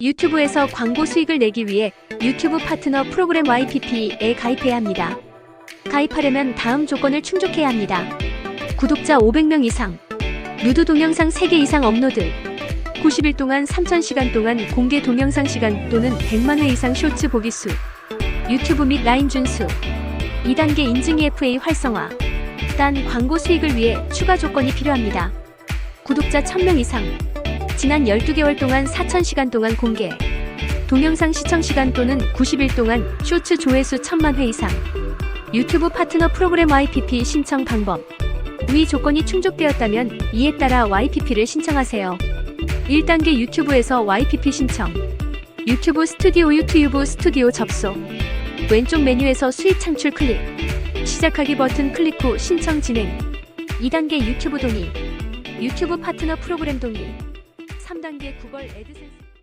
유튜브에서 광고 수익을 내기 위해 유튜브 파트너 프로그램 YPP에 가입해야 합니다. 가입하려면 다음 조건을 충족해야 합니다. 구독자 500명 이상, 누드 동영상 3개 이상 업로드, 90일 동안 3,000시간 동안 공개 동영상 시간 또는 100만 회 이상 쇼츠 보기 수, 유튜브 및 라인 준수, 2단계 인증 EFA 활성화, 단 광고 수익을 위해 추가 조건이 필요합니다. 구독자 1000명 이상, 지난 12개월 동안 4,000시간 동안 공개, 동영상 시청 시간 또는 90일 동안 쇼츠 조회수 1000만 회 이상, 유튜브 파트너 프로그램 YPP 신청 방법. 위 조건이 충족되었다면 이에 따라 YPP를 신청하세요. 1단계 유튜브에서 YPP 신청. 유튜브 스튜디오 유튜브 스튜디오 접속. 왼쪽 메뉴에서 수익 창출 클릭. 시작하기 버튼 클릭 후 신청 진행. 2단계 유튜브 동의. 유튜브 파트너 프로그램 동의. 3단계 구글 애드센스